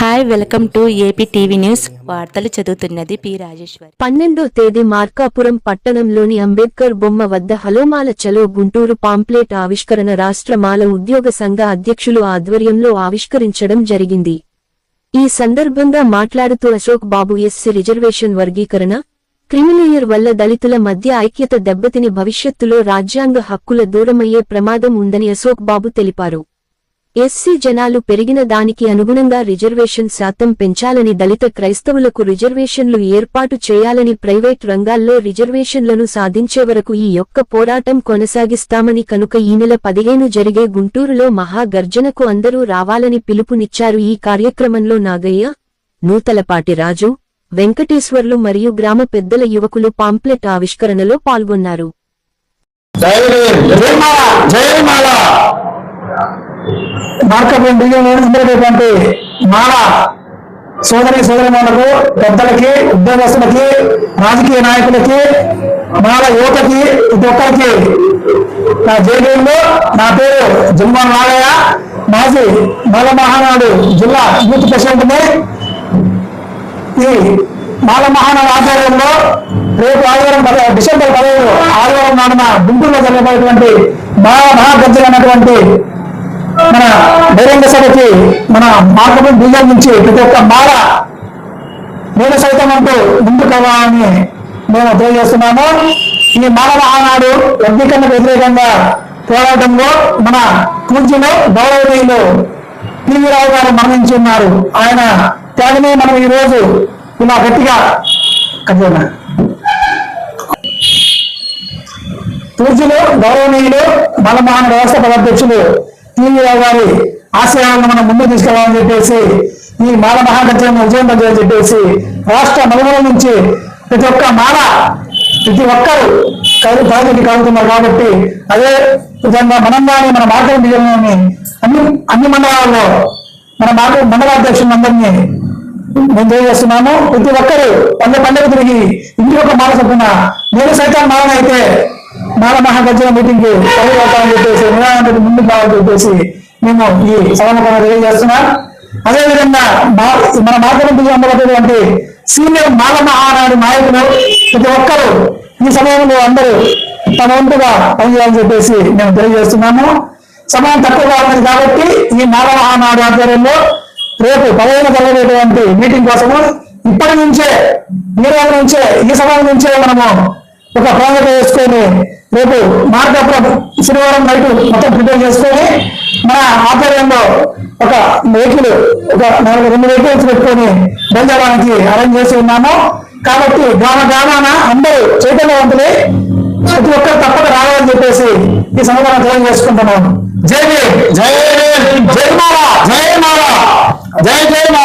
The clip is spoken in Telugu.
Hi welcome to AP TV news వార్తలు చదువుతున్నది పి రాజేశ్వర్. పన్నెండో తేదీ మార్కాపురం పట్టణంలోని అంబేద్కర్ బొమ్మ వద్ద హలోమాల చలో గుంటూరు పాంప్లెట్ ఆవిష్కరణ రాష్ట్ర మాల ఉద్యోగ సంఘ అధ్యక్షులు ఆధ్వర్యంలో ఆవిష్కరించడం జరిగింది. ఈ సందర్భంగా మాట్లాడుతూ అశోక్ బాబు ఎస్సీ రిజర్వేషన్ వర్గీకరణ క్రిమిలేయర్ వల్ల దళితుల మధ్య ఐక్యత దెబ్బతిని భవిష్యత్తులో రాజ్యాంగ హక్కుల దూరమయ్యే ప్రమాదం ఉందని అశోక్ బాబు తెలిపారు. ఎస్సీ జనాలు పెరిగిన దానికి అనుగుణంగా రిజర్వేషన్ శాతం పెంచాలని దళిత క్రైస్తవులకు రిజర్వేషన్లు ఏర్పాటు చేయాలని ప్రైవేట్ రంగాల్లో రిజర్వేషన్లను సాధించే వరకు ఈ యొక్క పోరాటం కొనసాగిస్తామని కనుక ఈ నెల పదిహేను జరిగే గుంటూరులో మహాగర్జనకు అందరూ రావాలని పిలుపునిచ్చారు ఈ కార్యక్రమంలో నాగయ్య నూతలపాటి రాజు వెంకటేశ్వర్లు మరియు గ్రామ పెద్దల యువకులు పాంప్లెట్ ఆవిష్కరణలో పాల్గొన్నారు. జయమాల జయమాల మార్కపురం డివిజన్ ఉండేటటువంటి మాల సోదరి సోదరిమాలకు పెద్దలకి ఉద్యోగస్తులకి రాజకీయ నాయకులకి మాల యువతకి ప్రతి ఒక్కరికి. నా జేబీలో నా పేరు జన్మన్ నాగయ్య మాజీ మాల మహానాడు జిల్లా యూత్ ప్రెసిడెంట్ని ఈ మాల మహానాడు ఆధ్వర్యంలో రేపు ఆదివారం డిసెంబర్ పదహైదు ఆదివారం నాడున గుంటూరులో జరగబోయేటువంటి మహా మహాగర్జన మన బహిరంగ సభకి మన మార్గం బీజం నుంచి ప్రతి ఒక్క మాల నేను సైతం అంటూ ముందుకు కావాలని మేము తెలియజేస్తున్నాము. ఈ మాల ఆనాడు వర్గీకరణకు వ్యతిరేకంగా పోరాటంలో మన పూజ్యులు గౌరవనీయులు పివి రావు గారు మరణించి ఉన్నారు. ఆయన త్యాగమే మనం ఈ రోజు ఇలా గట్టిగా కట్టేనా పూజ్యులు గౌరవనీయులు మలమోహన వ్యవస్థ అధ్యక్షులు టీవీరావు గారి ఆశయాలను మనం ముందు తీసుకెళ్ళాలని చెప్పేసి ఈ మాల మహాగత్యాన్ని విజయవంతం చెప్పేసి రాష్ట్ర నలుగుల నుంచి ప్రతి ఒక్క మాల ప్రతి ఒక్కరు కౌలు ప్రాజెక్టు కలుగుతున్నారు కాబట్టి అదే విధంగా మనం కానీ మన మార్గం విజయంలోని అన్ని అన్ని మండలాల్లో మన మార్గం మండలాధ్యక్షులందరినీ మేము తెలియజేస్తున్నాము. ప్రతి ఒక్కరు పండుగ పండుగ తిరిగి ఇంటి ఒక మాల చొప్పున నేను సైతం మాలనైతే మాల మహాగర్జన మీటింగ్కి పాల్గొంటామని చెప్పేసి నిరానికి ముందు కావాలని చెప్పేసి మేము ఈ సభను తెలియజేస్తున్నాం అదేవిధంగా మన మార్గమంత్రి అమలైనటువంటి సీనియర్ మాల మహానాడు నాయకులు ప్రతి ఒక్కరు ఈ సమయంలో అందరూ తమ వంతుగా పనిచేయాలని చెప్పేసి మేము తెలియజేస్తున్నాము. సమయం తక్కువగా ఉన్నది కాబట్టి ఈ మాల మహానాడు ఆధ్వర్యంలో రేపు పదహైదు జరగబోయేటువంటి మీటింగ్ కోసము ఇప్పటి నుంచే ఈ రోజు నుంచే ఈ సమయం నుంచే మనము ఒక ప్రణాళిక వేసుకొని రేపు మార్గపురం శనివారం నైట్ మొత్తం ప్రిపేర్ చేసుకొని మన ఆధ్వర్యంలో ఒక వెహికల్ ఒక నాలుగు రెండు వెహికల్స్ పెట్టుకొని బయలుదేరడానికి అరేంజ్ చేసి ఉన్నాము. కాబట్టి గ్రామ గ్రామాన అందరూ చైతన్యవంతులై ప్రతి ఒక్కరు తప్పక రావాలని చెప్పేసి ఈ సమాధానం తెలియజేసుకుంటున్నాను జై జై భీమ్ జై మాల జై మాల జై జై జై జై